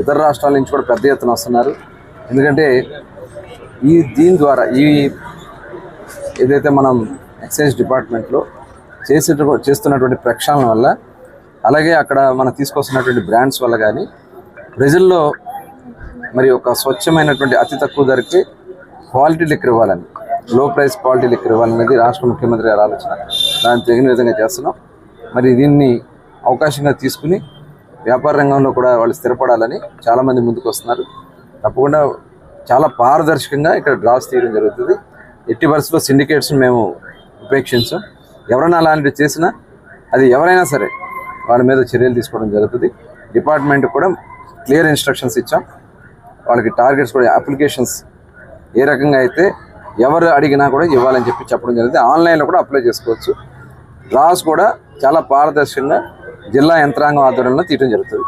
ఇతర రాష్ట్రాల నుంచి కూడా పెద్ద ఎత్తున వస్తున్నారు. ఎందుకంటే ఈ దీని ద్వారా ఈ ఏదైతే మనం ఎక్సైజ్ డిపార్ట్మెంట్లో చేసే చేస్తున్నటువంటి ప్రక్షాళన వల్ల అలాగే అక్కడ మనం తీసుకొస్తున్నటువంటి బ్రాండ్స్ వల్ల కానీ ప్రజల్లో మరి ఒక స్వచ్ఛమైనటువంటి అతి తక్కువ ధరకి క్వాలిటీ లిక్కర్ ఇవ్వాలని లో ప్రైస్ క్వాలిటీ లిక్కర్ ఇవ్వాలనేది రాష్ట్ర ముఖ్యమంత్రి గారి ఆలోచన. దాన్ని తగిన విధంగా చేస్తున్నాం. మరి దీన్ని అవకాశంగా తీసుకుని వ్యాపార రంగంలో కూడా వాళ్ళు స్థిరపడాలని చాలామంది ముందుకు వస్తున్నారు. తప్పకుండా చాలా పారదర్శకంగా ఇక్కడ డ్రాస్ తీయడం జరుగుతుంది. ఎట్టి వరుసలో సిండికేట్స్ని మేము ఉపేక్షించాం. ఎవరైనా అలాంటివి చేసినా అది ఎవరైనా సరే వాళ్ళ మీద చర్యలు తీసుకోవడం జరుగుతుంది. డిపార్ట్మెంట్ కూడా క్లియర్ ఇన్స్ట్రక్షన్స్ ఇచ్చాం. వాళ్ళకి టార్గెట్స్ కూడా అప్లికేషన్స్ ఏ రకంగా అయితే ఎవరు అడిగినా కూడా ఇవ్వాలని చెప్పి చెప్పడం జరిగింది ఆన్లైన్లో కూడా అప్లై చేసుకోవచ్చు. డ్రాస్ కూడా చాలా పారదర్శకంగా జిల్లా యంత్రాంగం ఆధ్వర్యంలో తీయడం జరుగుతుంది